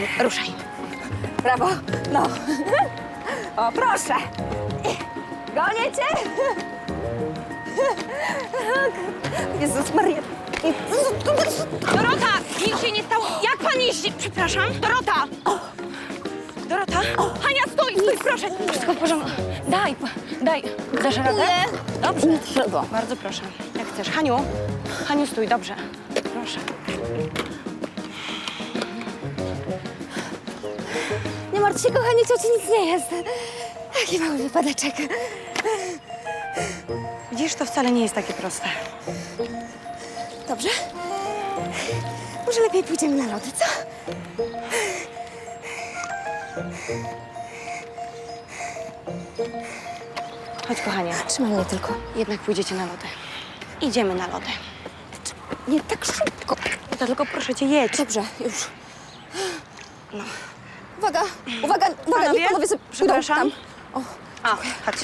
kochanie, ruszaj. Brawo. No. O, proszę. Gonię cię. Jezus Maria. Dorota, nic się nie stało. Jak pan jeździ? Przepraszam. Dorota! Dorota? Hania, stój, stój, proszę. Wszystko w porządku. Daj, daj. Dasz radę? Dobrze. Bardzo proszę. Jak chcesz. Haniu, Haniu, stój, dobrze. Proszę. Martw się, kochanie, cioci nic nie jest. Taki mały wypadeczek. Widzisz, to wcale nie jest takie proste. Dobrze? Może lepiej pójdziemy na lody, co? Chodź, kochanie. Trzymaj mnie tylko. Jednak pójdziecie na lody. Idziemy na lody. Nie tak szybko. To tylko proszę cię, jedź. Dobrze, już. Uwaga, uwaga, uwaga, Panowie? niech panowie sobie pójdą Przepraszam. tam. O, A, chodź.